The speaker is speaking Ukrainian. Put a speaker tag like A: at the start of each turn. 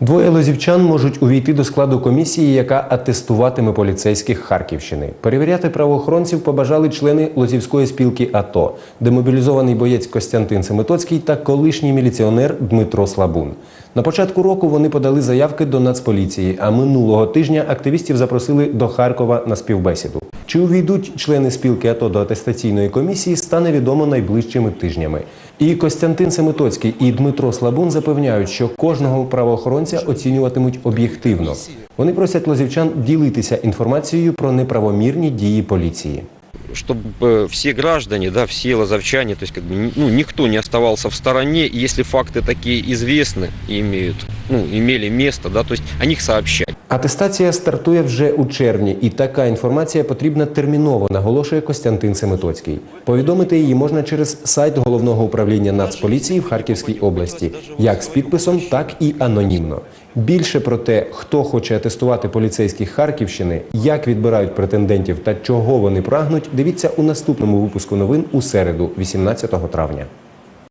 A: Двоє лозівчан можуть увійти до складу комісії, яка атестуватиме поліцейських Харківщини. Перевіряти правоохоронців побажали члени Лозівської спілки АТО, демобілізований боєць Костянтин Семитоцький та колишній міліціонер Дмитро Слабун. На початку року вони подали заявки до Нацполіції, а минулого тижня активістів запросили до Харкова на співбесіду. Чи увійдуть члени спілки АТО до атестаційної комісії, стане відомо найближчими тижнями. І Костянтин Семитоцький і Дмитро Слабун запевняють, що кожного правоохоронця оцінюватимуть об'єктивно. Вони просять лозівчан ділитися інформацією про неправомірні дії поліції
B: чтобы все граждане, да, все лазовчане, то есть как бы, ну, никто не оставался в стороне, и если факты такие известны и имеют, ну, имели место, да, то есть о них сообщать.
A: Атестація стартує вже у червні, і така інформація потрібна терміново, наголошує Костянтин Семитоцький. Повідомити її можна через сайт головного управління Нацполіції в Харківській області, як з підписом, так і анонімно. Більше про те, хто хоче атестувати поліцейських Харківщини, як відбирають претендентів та чого вони прагнуть, дивіться у наступному випуску новин у середу, 18 травня.